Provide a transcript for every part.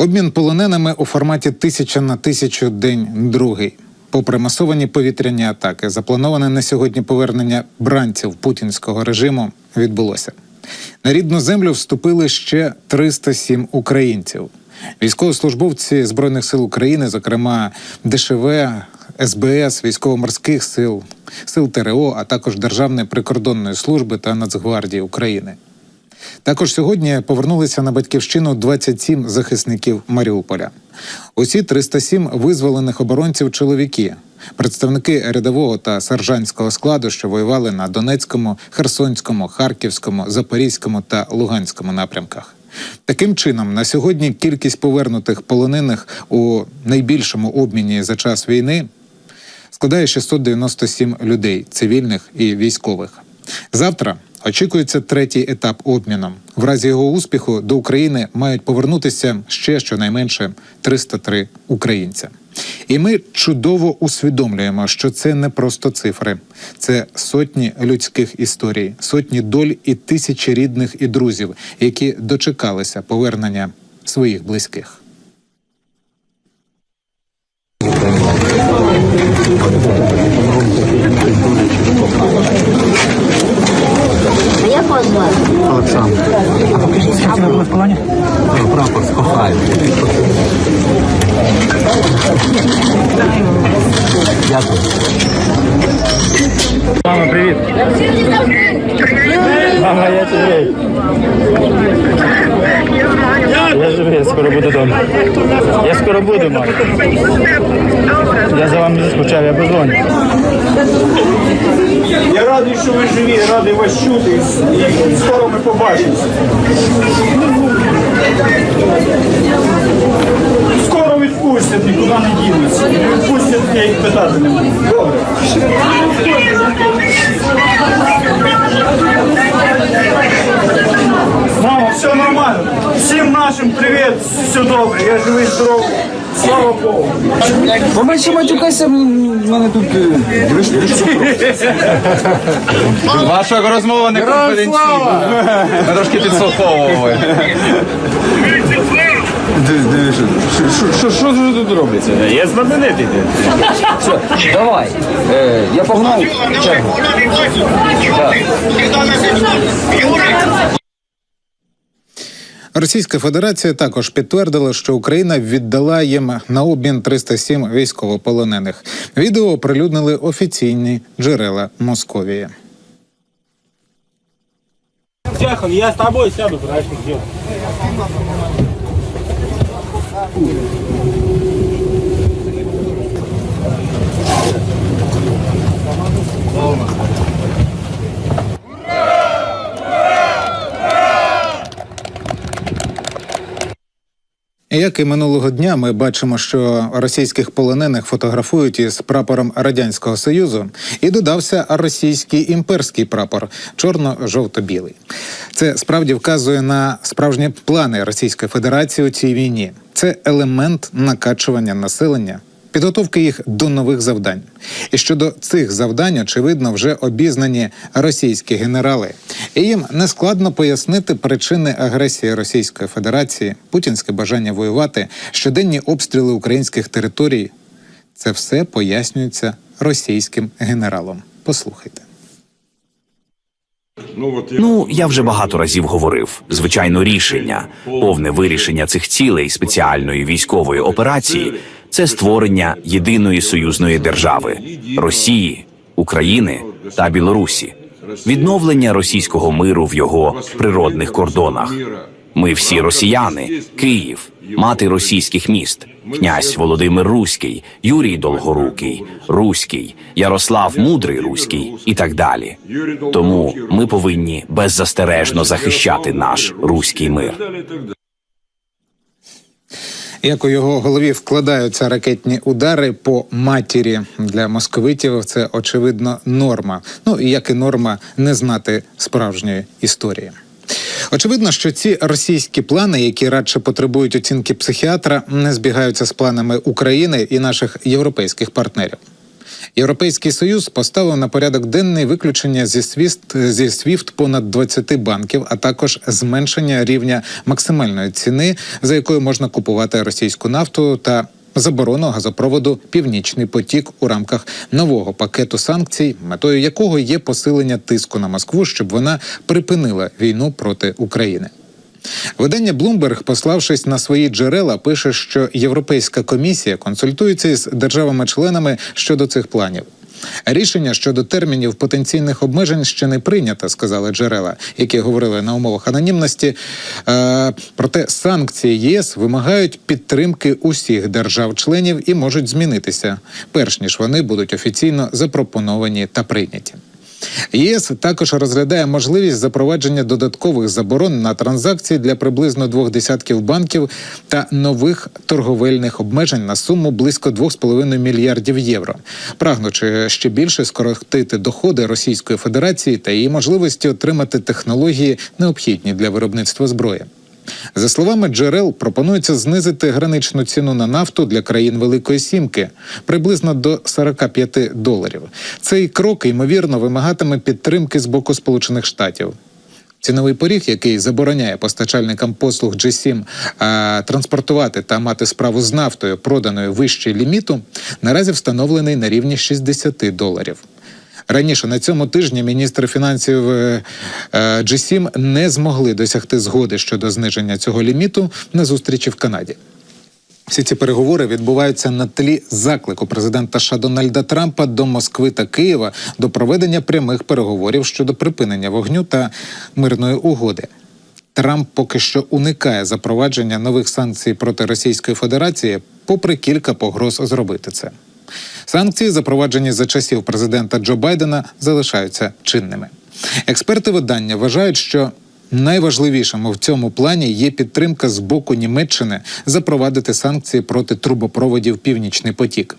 Обмін полоненими у форматі тисяча на тисячу день другий. Попри масовані повітряні атаки, заплановане на сьогодні повернення бранців путінського режиму відбулося. На рідну землю вступили ще 307 українців. Військовослужбовці збройних сил України, зокрема ДШВ, СБС, військово-морських сил, сил ТРО, а також Державної прикордонної служби та Нацгвардії України. Також сьогодні повернулися на батьківщину 27 захисників Маріуполя. Усі 307 визволених оборонців чоловіки, представники рядового та сержантського складу, що воювали на Донецькому, Херсонському, Харківському, Запорізькому та Луганському напрямках. Таким чином, на сьогодні кількість повернутих полонених у найбільшому обміні за час війни складає 697 людей, цивільних і військових. Завтра очікується третій етап обміну. В разі його успіху до України мають повернутися ще щонайменше 303 українця. І ми чудово усвідомлюємо, що це не просто цифри, це сотні людських історій, сотні доль і тисячі рідних і друзів, які дочекалися повернення своїх близьких. А як вас звати? Олександр. А покажіть, скільки ви були в полоні? Прапор з Кохаю. Дякую. Мама, привіт. Мама, я живий. Я живий, я скоро буду вдома. Я скоро буду, мама. Я за вами заскучав, я позвоню. Я радий, що ви живі, я радий вас чути і скоро ми побачимося. Скоро відпустять, нікуди не дінуться. Не відпустять, я їх питати не буду. Добре. Мама, все нормально. Всім нашим привіт, все добре. Я живий, здоровий. Слава Богу. Побачи, матюкайся, в мене тут. е, Ваша розмова не конфіденційна. Ми трошки підслуховували. Дивись, дивиш, що- що- що- що ж тут робиться? Я знаменитий. Все, давай. Е, я погнав чергу. Російська Федерація також підтвердила, що Україна віддала їм на обмін 307 військовополонених. Відео оприлюднили офіційні джерела Московії. Я с тобой сяду, Ooh. Як і минулого дня, ми бачимо, що російських полонених фотографують із прапором радянського союзу, і додався російський імперський прапор чорно-жовто-білий. Це справді вказує на справжні плани Російської Федерації у цій війні. Це елемент накачування населення. Підготовки їх до нових завдань, і щодо цих завдань, очевидно, вже обізнані російські генерали, і їм нескладно пояснити причини агресії Російської Федерації, путінське бажання воювати, щоденні обстріли українських територій. Це все пояснюється російським генералом. Послухайте. Ну, я вже багато разів говорив. Звичайно, рішення, повне вирішення цих цілей спеціальної військової операції це створення єдиної союзної держави Росії, України та Білорусі, відновлення російського миру в його природних кордонах. Ми всі росіяни, Київ, мати російських міст, князь Володимир Руський, Юрій Долгорукий, Руський, Ярослав Мудрий Руський і так далі. Тому ми повинні беззастережно захищати наш руський мир. Як у його голові вкладаються ракетні удари по матірі для московитів, це очевидно норма. Ну і як і норма не знати справжньої історії. Очевидно, що ці російські плани, які радше потребують оцінки психіатра, не збігаються з планами України і наших європейських партнерів. Європейський союз поставив на порядок денний виключення зі SWIFT, зі SWIFT понад 20 банків, а також зменшення рівня максимальної ціни, за якою можна купувати російську нафту та заборону газопроводу Північний потік у рамках нового пакету санкцій, метою якого є посилення тиску на Москву, щоб вона припинила війну проти України. Видання Bloomberg, пославшись на свої джерела, пише, що Європейська комісія консультується із державами-членами щодо цих планів. Рішення щодо термінів потенційних обмежень ще не прийнято, сказали джерела, які говорили на умовах анонімності. Е, проте санкції ЄС вимагають підтримки усіх держав-членів і можуть змінитися, перш ніж вони будуть офіційно запропоновані та прийняті. ЄС також розглядає можливість запровадження додаткових заборон на транзакції для приблизно двох десятків банків та нових торговельних обмежень на суму близько 2,5 мільярдів євро, прагнучи ще більше скоротити доходи Російської Федерації та її можливості отримати технології, необхідні для виробництва зброї. За словами джерел, пропонується знизити граничну ціну на нафту для країн Великої Сімки приблизно до 45 доларів. Цей крок ймовірно вимагатиме підтримки з боку Сполучених Штатів. Ціновий поріг, який забороняє постачальникам послуг G7 а, транспортувати та мати справу з нафтою, проданою вище ліміту, наразі встановлений на рівні 60 доларів. Раніше на цьому тижні міністри фінансів е, е, G7 не змогли досягти згоди щодо зниження цього ліміту на зустрічі в Канаді. Всі ці переговори відбуваються на тлі заклику президента США Дональда Трампа до Москви та Києва до проведення прямих переговорів щодо припинення вогню та мирної угоди. Трамп поки що уникає запровадження нових санкцій проти Російської Федерації, попри кілька погроз зробити це. Санкції, запроваджені за часів президента Джо Байдена, залишаються чинними. Експерти видання вважають, що найважливішим в цьому плані є підтримка з боку Німеччини запровадити санкції проти трубопроводів Північний потік.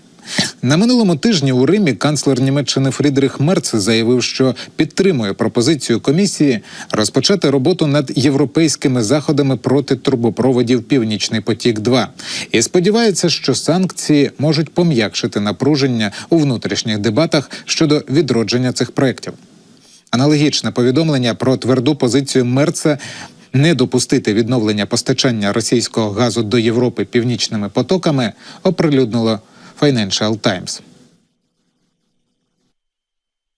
На минулому тижні у Римі канцлер Німеччини Фрідрих Мерц заявив, що підтримує пропозицію комісії розпочати роботу над європейськими заходами проти трубопроводів Північний потік 2 і сподівається, що санкції можуть пом'якшити напруження у внутрішніх дебатах щодо відродження цих проєктів. Аналогічне повідомлення про тверду позицію Мерца не допустити відновлення постачання російського газу до Європи північними потоками оприлюднило Financial Times.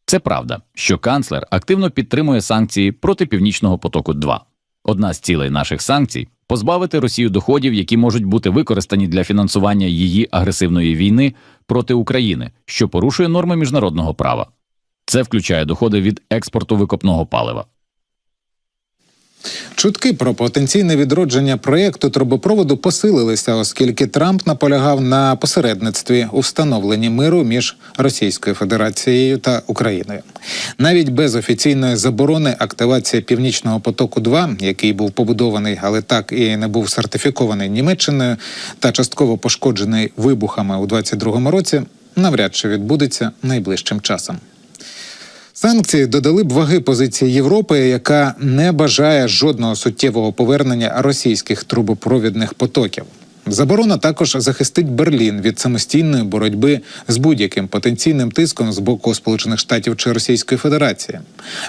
Це правда, що канцлер активно підтримує санкції проти Північного потоку 2 Одна з цілей наших санкцій позбавити Росію доходів, які можуть бути використані для фінансування її агресивної війни проти України, що порушує норми міжнародного права. Це включає доходи від експорту викопного палива. Чутки про потенційне відродження проєкту трубопроводу посилилися, оскільки Трамп наполягав на посередництві у встановленні миру між Російською Федерацією та Україною. Навіть без офіційної заборони активація Північного потоку 2 який був побудований, але так і не був сертифікований Німеччиною та частково пошкоджений вибухами у 2022 році, навряд чи відбудеться найближчим часом. Санкції додали б ваги позиції Європи, яка не бажає жодного суттєвого повернення російських трубопровідних потоків. Заборона також захистить Берлін від самостійної боротьби з будь-яким потенційним тиском з боку Сполучених Штатів чи Російської Федерації.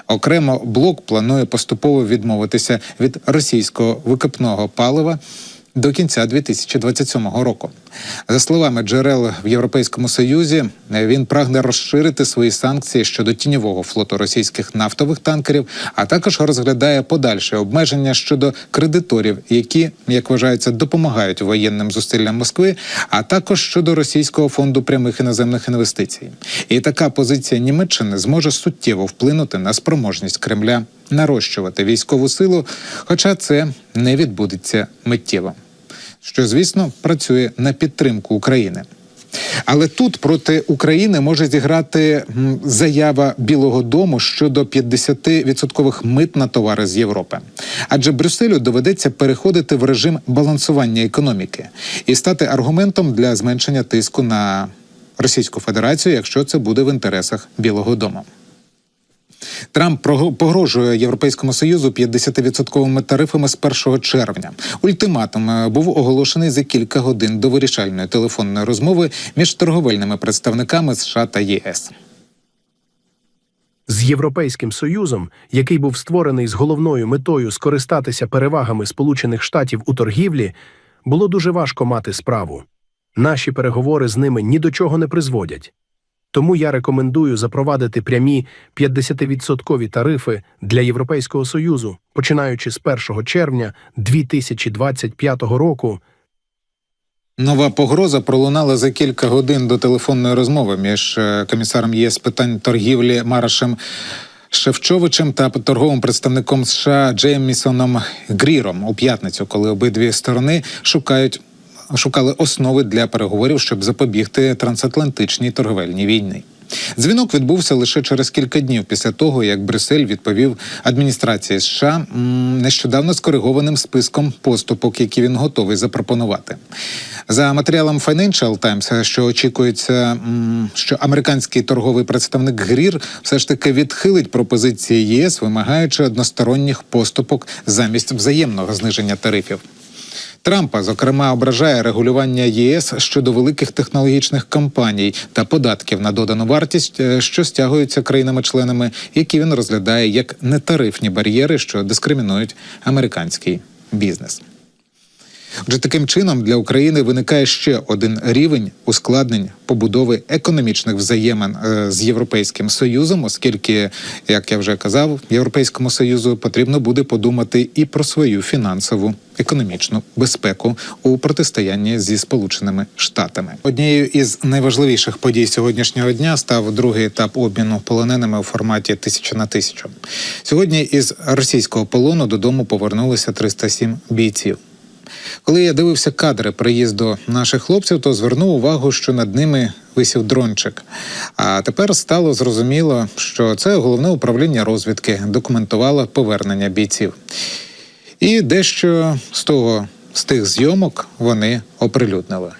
Окремо блок планує поступово відмовитися від російського викопного палива. До кінця 2027 року, за словами джерел в Європейському Союзі, він прагне розширити свої санкції щодо тіньового флоту російських нафтових танкерів, а також розглядає подальші обмеження щодо кредиторів, які, як вважається, допомагають воєнним зусиллям Москви, а також щодо російського фонду прямих іноземних інвестицій. І така позиція Німеччини зможе суттєво вплинути на спроможність Кремля нарощувати військову силу, хоча це не відбудеться миттєво що, звісно, працює на підтримку України. Але тут проти України може зіграти заява Білого Дому щодо 50% мит на товари з Європи. Адже Брюсселю доведеться переходити в режим балансування економіки і стати аргументом для зменшення тиску на Російську Федерацію, якщо це буде в інтересах Білого Дому. Трамп погрожує Європейському Союзу 50-відсотковими тарифами з 1 червня. Ультиматум е, був оголошений за кілька годин до вирішальної телефонної розмови між торговельними представниками США та ЄС. з Європейським Союзом, який був створений з головною метою скористатися перевагами Сполучених Штатів у торгівлі, було дуже важко мати справу. Наші переговори з ними ні до чого не призводять. Тому я рекомендую запровадити прямі 50% тарифи для Європейського Союзу, починаючи з 1 червня 2025 року. Нова погроза пролунала за кілька годин до телефонної розмови між е, комісаром ЄС питань торгівлі Марашем Шевчовичем та торговим представником США Джеймісоном Гріром у п'ятницю, коли обидві сторони шукають. Шукали основи для переговорів, щоб запобігти трансатлантичній торговельній війні. Дзвінок відбувся лише через кілька днів після того, як Брюссель відповів адміністрації США нещодавно скоригованим списком поступок, які він готовий запропонувати. За матеріалом Financial Times, що очікується, що американський торговий представник Грір все ж таки відхилить пропозиції ЄС, вимагаючи односторонніх поступок замість взаємного зниження тарифів. Трампа, зокрема, ображає регулювання ЄС щодо великих технологічних компаній та податків на додану вартість, е, що стягуються країнами-членами, які він розглядає як нетарифні бар'єри, що дискримінують американський бізнес. Отже, таким чином для України виникає ще один рівень ускладнень побудови економічних взаємин е, з Європейським Союзом, оскільки, як я вже казав, Європейському Союзу потрібно буде подумати і про свою фінансову економічну безпеку у протистоянні зі Сполученими Штатами. Однією із найважливіших подій сьогоднішнього дня став другий етап обміну полоненими у форматі тисяча на тисячу. Сьогодні із російського полону додому повернулися 307 бійців. Коли я дивився кадри приїзду наших хлопців, то звернув увагу, що над ними висів дрончик. А тепер стало зрозуміло, що це головне управління розвідки документувало повернення бійців. І дещо з того з тих зйомок вони оприлюднили.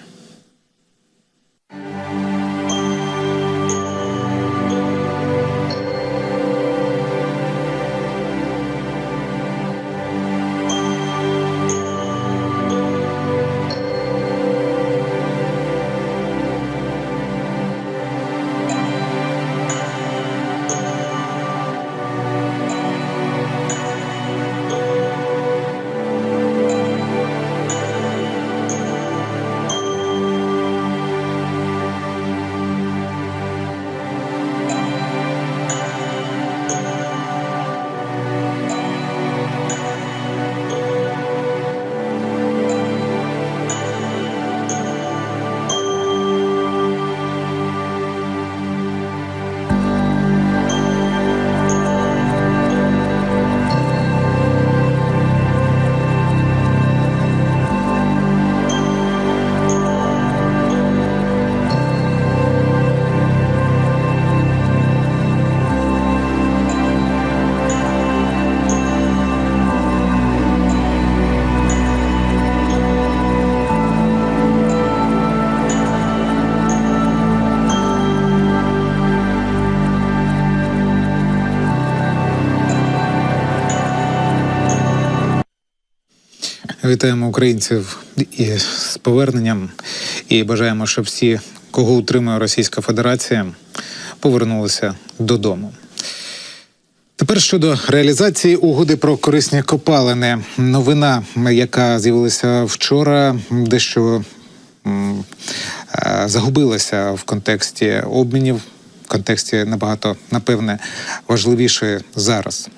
Вітаємо українців і з поверненням і бажаємо, щоб всі, кого утримує Російська Федерація, повернулися додому. Тепер щодо реалізації угоди про корисні копалини. Новина, яка з'явилася вчора, дещо е, загубилася в контексті обмінів, в контексті набагато напевне важливішої зараз.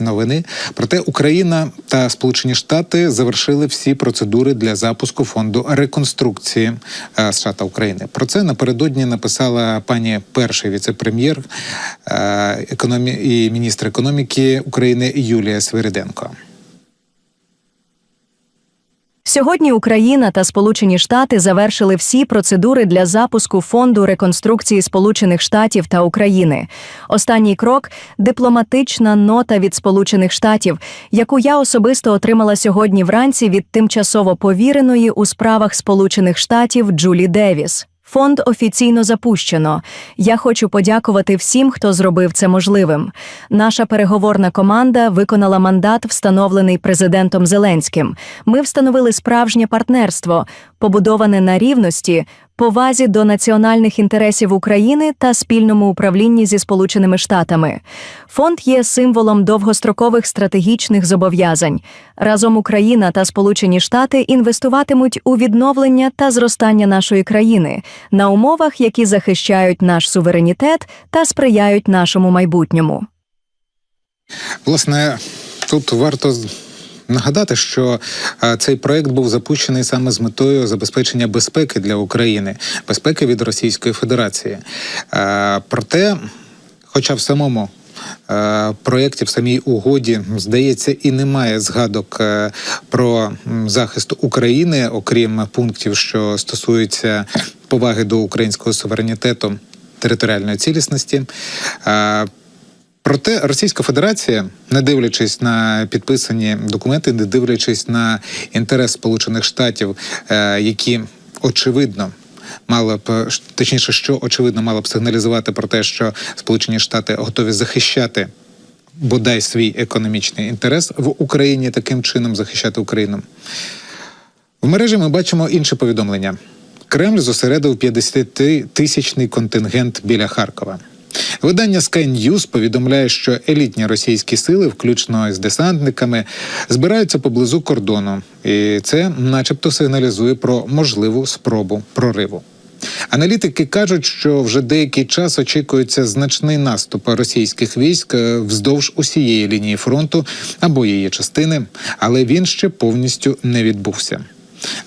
Новини проте Україна та Сполучені Штати завершили всі процедури для запуску фонду реконструкції е, США та України. Про це напередодні написала пані перший віце-прем'єр е, економі... і міністр економіки України Юлія Свириденко. Сьогодні Україна та Сполучені Штати завершили всі процедури для запуску фонду реконструкції Сполучених Штатів та України. Останній крок дипломатична нота від Сполучених Штатів, яку я особисто отримала сьогодні вранці від тимчасово повіреної у справах Сполучених Штатів Джулі Девіс. Фонд офіційно запущено. Я хочу подякувати всім, хто зробив це можливим. Наша переговорна команда виконала мандат, встановлений президентом Зеленським. Ми встановили справжнє партнерство, побудоване на рівності, повазі до національних інтересів України та спільному управлінні зі Сполученими Штатами. Фонд є символом довгострокових стратегічних зобов'язань. Разом Україна та Сполучені Штати інвестуватимуть у відновлення та зростання нашої країни на умовах, які захищають наш суверенітет та сприяють нашому майбутньому. Власне, тут варто нагадати, що е, цей проект був запущений саме з метою забезпечення безпеки для України, безпеки від Російської Федерації. Е, Проте, хоча в самому е, проєкті, в самій угоді, здається, і немає згадок про захист України, окрім пунктів, що стосуються поваги до українського суверенітету, територіальної цілісності. Проте Російська Федерація, не дивлячись на підписані документи, не дивлячись на інтерес Сполучених Штатів, е, які очевидно. Мала б точніше, що очевидно мала б сигналізувати про те, що Сполучені Штати готові захищати бодай свій економічний інтерес в Україні, таким чином захищати Україну. В мережі ми бачимо інше повідомлення. Кремль зосередив 50-тисячний контингент біля Харкова. Видання Sky News повідомляє, що елітні російські сили, включно з десантниками, збираються поблизу кордону, і це, начебто, сигналізує про можливу спробу прориву. Аналітики кажуть, що вже деякий час очікується значний наступ російських військ е, вздовж усієї лінії фронту або її частини, але він ще повністю не відбувся.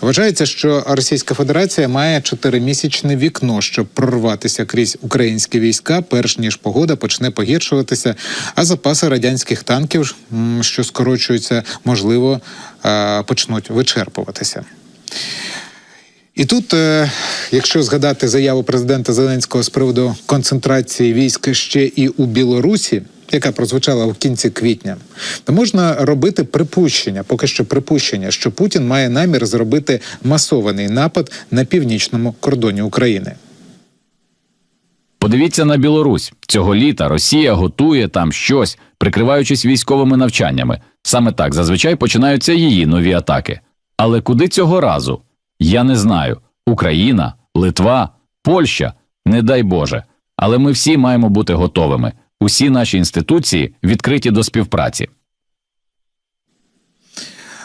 Вважається, що Російська Федерація має чотиримісячне вікно, щоб прорватися крізь українські війська, перш ніж погода почне погіршуватися, а запаси радянських танків, що скорочуються, можливо, почнуть вичерпуватися. І тут, е, якщо згадати заяву президента Зеленського з приводу концентрації військ ще і у Білорусі, яка прозвучала в кінці квітня, то можна робити припущення, поки що припущення, що Путін має намір зробити масований напад на північному кордоні України. Подивіться на Білорусь. Цього літа Росія готує там щось, прикриваючись військовими навчаннями. Саме так зазвичай починаються її нові атаки. Але куди цього разу? Я не знаю. Україна, Литва, Польща, не дай Боже. Але ми всі маємо бути готовими. Усі наші інституції відкриті до співпраці.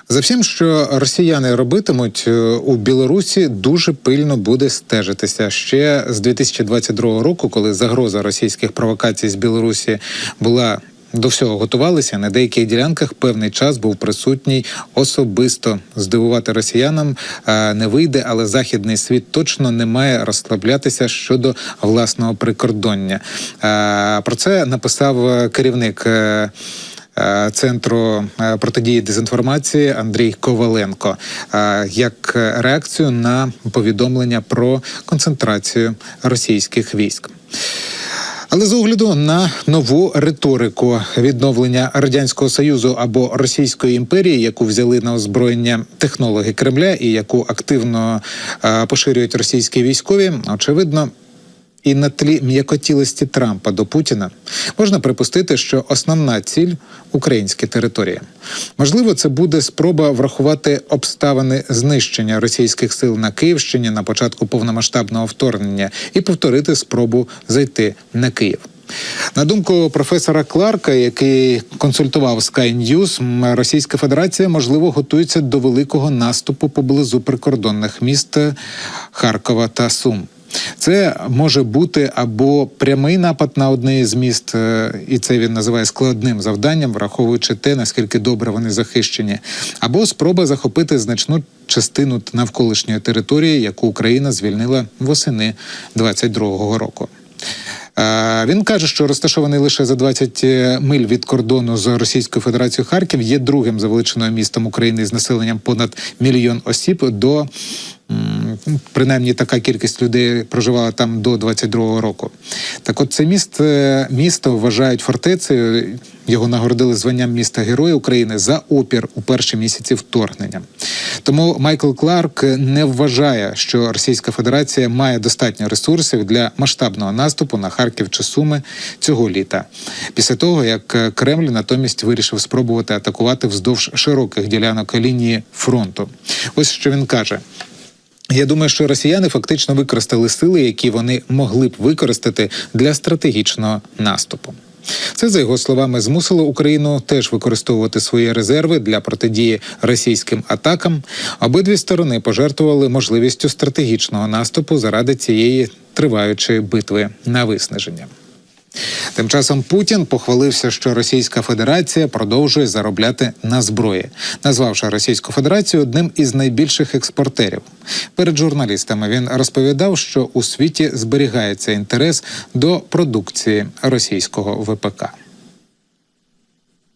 За всім, що росіяни робитимуть е, у Білорусі, дуже пильно буде стежитися ще з 2022 року, коли загроза російських провокацій з Білорусі була. До всього готувалися на деяких ділянках. Певний час був присутній особисто здивувати росіянам е, не вийде, але західний світ точно не має розслаблятися щодо власного прикордоння. Е, Про це написав е, керівник. Центру протидії дезінформації Андрій Коваленко як реакцію на повідомлення про концентрацію російських військ. Але з огляду на нову риторику відновлення радянського союзу або Російської імперії, яку взяли на озброєння технологи Кремля і яку активно е, поширюють російські військові, очевидно. І на тлі м'якотілості Трампа до Путіна можна припустити, що основна ціль українські території. Можливо, це буде спроба врахувати обставини знищення російських сил на Київщині на початку повномасштабного вторгнення і повторити спробу зайти на Київ. На думку професора Кларка, який консультував Sky News, Російська Федерація можливо готується до великого наступу поблизу прикордонних міст Харкова та Сум. Це може бути або прямий напад на одне із міст, е, і це він називає складним завданням, враховуючи те, наскільки добре вони захищені, або спроба захопити значну частину навколишньої території, яку Україна звільнила восени 22-го року. Е, Він каже, що розташований лише за 20 миль від кордону з Російською Федерацією Харків є другим за величиною містом України з населенням понад мільйон осіб до принаймні така кількість людей проживала там до 22-го року. Так, от це місто, місто вважають фортецею. Його нагородили званням міста Героя України за опір у перші місяці вторгнення. Тому Майкл Кларк не вважає, що Російська Федерація має достатньо ресурсів для масштабного наступу на Харків чи Суми цього літа. Після того як Кремль натомість вирішив спробувати атакувати вздовж широких ділянок лінії фронту. Ось що він каже. Я думаю, що росіяни фактично використали сили, які вони могли б використати для стратегічного наступу. Це, за його словами, змусило Україну теж використовувати свої резерви для протидії російським атакам. Обидві сторони пожертвували можливістю стратегічного наступу заради цієї триваючої битви на виснаження. Тим часом Путін похвалився, що Російська Федерація продовжує заробляти на зброї, назвавши Російську Федерацію одним із найбільших експортерів. Перед журналістами він розповідав, що у світі зберігається інтерес до продукції російського ВПК.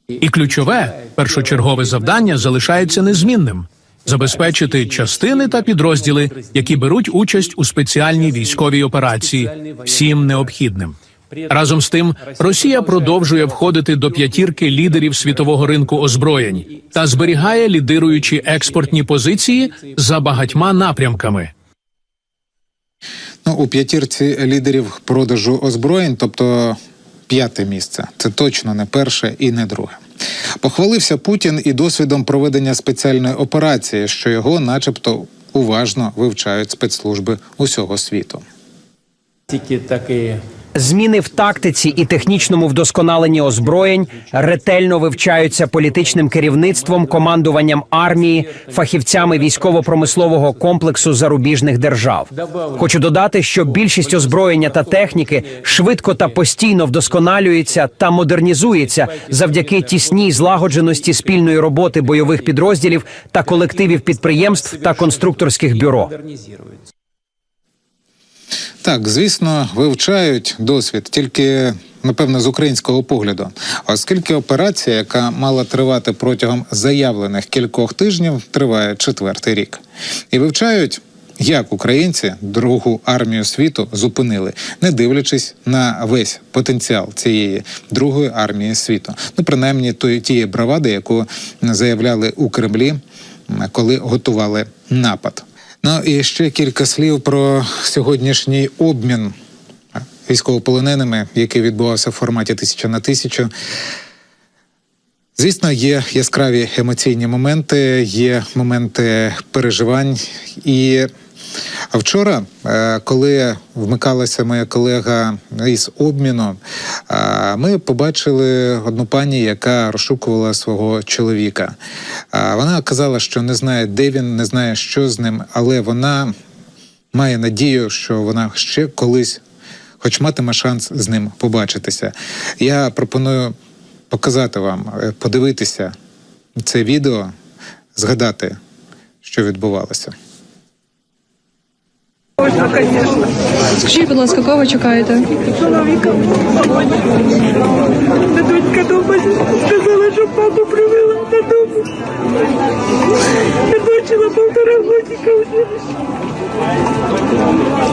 І ключове першочергове завдання залишається незмінним забезпечити частини та підрозділи, які беруть участь у спеціальній військовій операції, всім необхідним. Разом з тим, Росія продовжує входити до п'ятірки лідерів світового ринку озброєнь та зберігає лідируючі експортні позиції за багатьма напрямками. Ну, у п'ятірці лідерів продажу озброєнь, тобто п'яте місце. Це точно не перше і не друге. Похвалився Путін і досвідом проведення спеціальної операції, що його, начебто, уважно вивчають спецслужби усього світу. Тільки таки Зміни в тактиці і технічному вдосконаленні озброєнь ретельно вивчаються політичним керівництвом, командуванням армії, фахівцями військово-промислового комплексу зарубіжних держав. Хочу додати, що більшість озброєння та техніки швидко та постійно вдосконалюється та модернізується завдяки тісній злагодженості спільної роботи бойових підрозділів та колективів підприємств та конструкторських бюро. Так, звісно, вивчають досвід, тільки напевно з українського погляду. Оскільки операція, яка мала тривати протягом заявлених кількох тижнів, триває четвертий рік, і вивчають. Як українці другу армію світу зупинили, не дивлячись на весь потенціал цієї другої армії світу, ну принаймні тої тієї бравади, яку заявляли у Кремлі, коли готували напад. Ну і ще кілька слів про сьогоднішній обмін військовополоненими, який відбувався в форматі тисяча на тисячу. Звісно, є яскраві емоційні моменти, є моменти переживань. І вчора, е, коли вмикалася моя колега із обміну, е, ми побачили одну пані, яка розшукувала свого чоловіка. Е, Вона казала, що не знає, де він, не знає, що з ним, але вона має надію, що вона ще колись, хоч матиме шанс з ним побачитися. Я пропоную показати вам, подивитися це відео, згадати, що відбувалося. Скажіть, будь ласка, кого ви чекаєте? Чоловіка. Донька дома сказала, що папу привела додому. Не бачила півтора годика вже.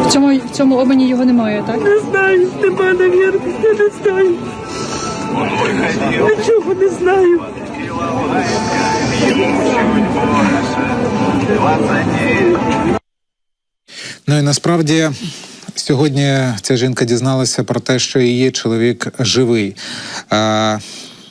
В цьому, в цьому обмані його немає, так? Не знаю, нема, навірно, я не знаю. Нічого не знаю. Ну і насправді сьогодні ця жінка дізналася про те, що її чоловік живий.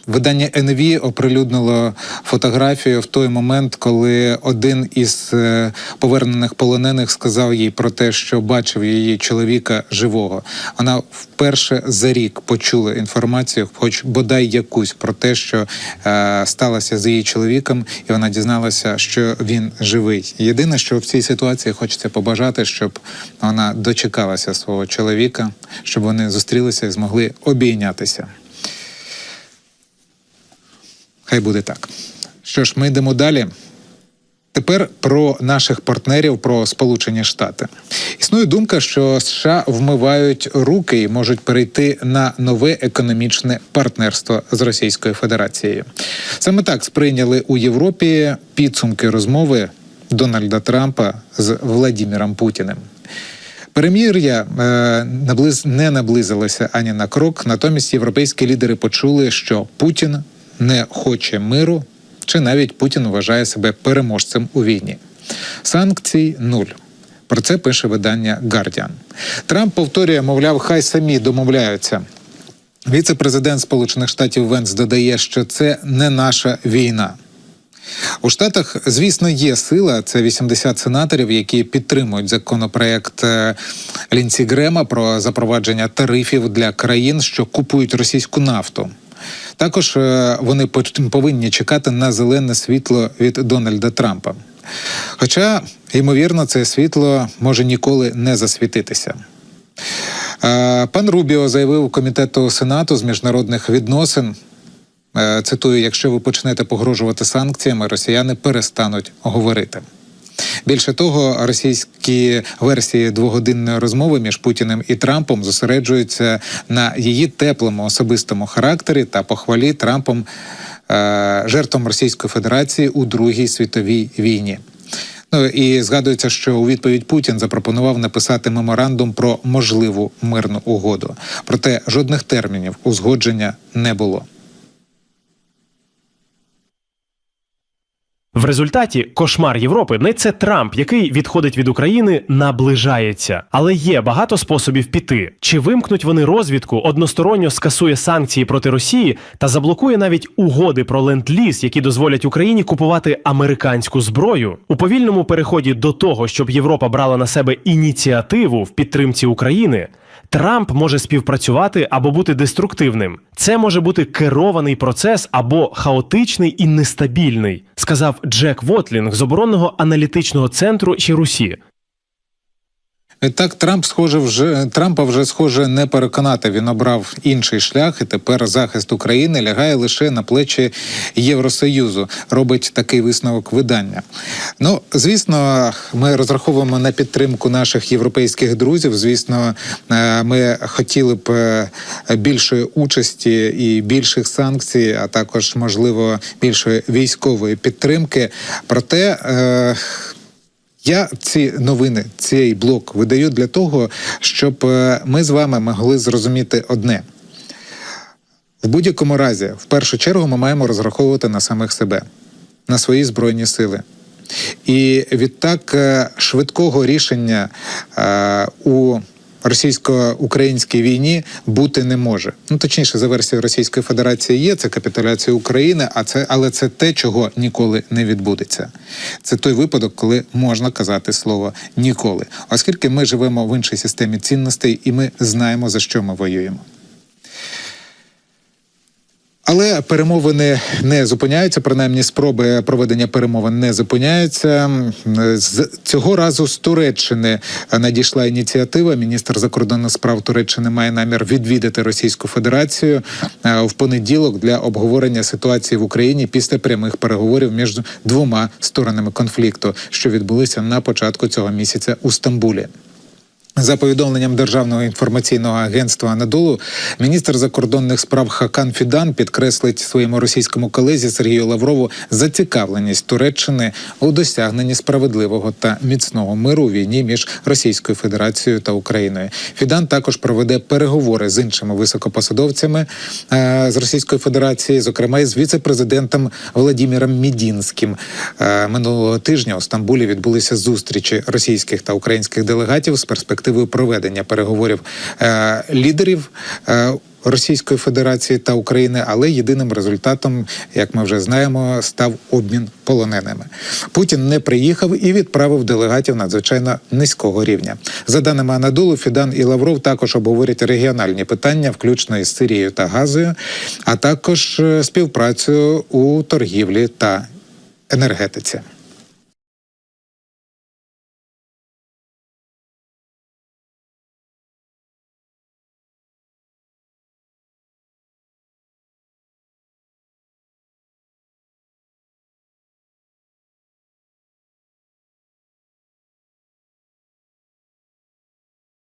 Видання НВ оприлюднило фотографію в той момент, коли один із е, повернених полонених сказав їй про те, що бачив її чоловіка живого. Вона вперше за рік почула інформацію, хоч бодай якусь про те, що е, сталося з її чоловіком, і вона дізналася, що він живий. Єдине, що в цій ситуації хочеться побажати, щоб вона дочекалася свого чоловіка, щоб вони зустрілися і змогли обійнятися. Хай буде так. Що ж, ми йдемо далі. Тепер про наших партнерів, про Сполучені Штати. Існує думка, що США вмивають руки і можуть перейти на нове економічне партнерство з Російською Федерацією. Саме так сприйняли у Європі підсумки розмови Дональда Трампа з Владіміром Путіним. Перемір'я е, наблиз не наблизилося ані на крок. Натомість європейські лідери почули, що Путін не хоче миру, чи навіть Путін вважає себе переможцем у війні. Санкцій нуль. Про це пише видання Guardian. Трамп повторює, мовляв, хай самі домовляються. Віце-президент Сполучених Штатів Венс додає, що це не наша війна. У Штатах, звісно, є сила. Це 80 сенаторів, які підтримують законопроект е, Лінсі Грема про запровадження тарифів для країн, що купують російську нафту. Також е, вони повинні чекати на зелене світло від Дональда Трампа. Хоча, ймовірно, це світло може ніколи не засвітитися. Е, Пан Рубіо заявив комітету Сенату з міжнародних відносин. е, Цитую: якщо ви почнете погрожувати санкціями, росіяни перестануть говорити. Більше того, російські версії двогодинної розмови між Путіним і Трампом зосереджуються на її теплому особистому характері та похвалі Трампом е, жертвам Російської Федерації у Другій світовій війні. Ну і згадується, що у відповідь Путін запропонував написати меморандум про можливу мирну угоду. Проте жодних термінів узгодження не було. В результаті кошмар Європи не це Трамп, який відходить від України, наближається. Але є багато способів піти. Чи вимкнуть вони розвідку, односторонньо скасує санкції проти Росії та заблокує навіть угоди про ленд-ліз, які дозволять Україні купувати американську зброю у повільному переході до того, щоб Європа брала на себе ініціативу в підтримці України. Трамп може співпрацювати або бути деструктивним. Це може бути керований процес або хаотичний і нестабільний, сказав Джек Вотлінг з оборонного аналітичного центру Чірусі. Так, Трамп схоже вже Трампа вже схоже не переконати. Він обрав інший шлях, і тепер захист України лягає лише на плечі Євросоюзу. Робить такий висновок видання. Ну, звісно, ми розраховуємо на підтримку наших європейських друзів. Звісно, е, ми хотіли б е, більшої участі і більших санкцій, а також можливо більшої військової підтримки. Проте. Я ці новини, цей блок видаю для того, щоб е, ми з вами могли зрозуміти одне. В будь-якому разі, в першу чергу, ми маємо розраховувати на самих себе, на свої збройні сили. І відтак е, швидкого рішення е, у російсько-українській війні бути не може. Ну точніше, за версією Російської Федерації є це капітуляція України, а це але це те, чого ніколи не відбудеться. Це той випадок, коли можна казати слово ніколи, оскільки ми живемо в іншій системі цінностей, і ми знаємо за що ми воюємо. Але перемовини не зупиняються, принаймні спроби проведення перемовин не зупиняються. З цього разу з Туреччини надійшла ініціатива. Міністр закордонних справ Туреччини має намір відвідати Російську Федерацію е, в понеділок для обговорення ситуації в Україні після прямих переговорів між двома сторонами конфлікту, що відбулися на початку цього місяця у Стамбулі. За повідомленням Державного інформаційного агентства Анадолу, міністр закордонних справ Хакан Фідан підкреслить своєму російському колезі Сергію Лаврову зацікавленість Туреччини у досягненні справедливого та міцного миру у війні між Російською Федерацією та Україною. Фідан також проведе переговори з іншими високопосадовцями е, з Російської Федерації, зокрема із віце-президентом Владіміром Мідінським. Е, минулого тижня у Стамбулі відбулися зустрічі російських та українських делегатів з перспективою проведення переговорів е, лідерів. Е, Російської Федерації та України, але єдиним результатом, як ми вже знаємо, став обмін полоненими. Путін не приїхав і відправив делегатів надзвичайно низького рівня. За даними Анадолу, Фідан і Лавров також обговорять регіональні питання, включно із Сирією та Газою, а також е, співпрацю у торгівлі та енергетиці.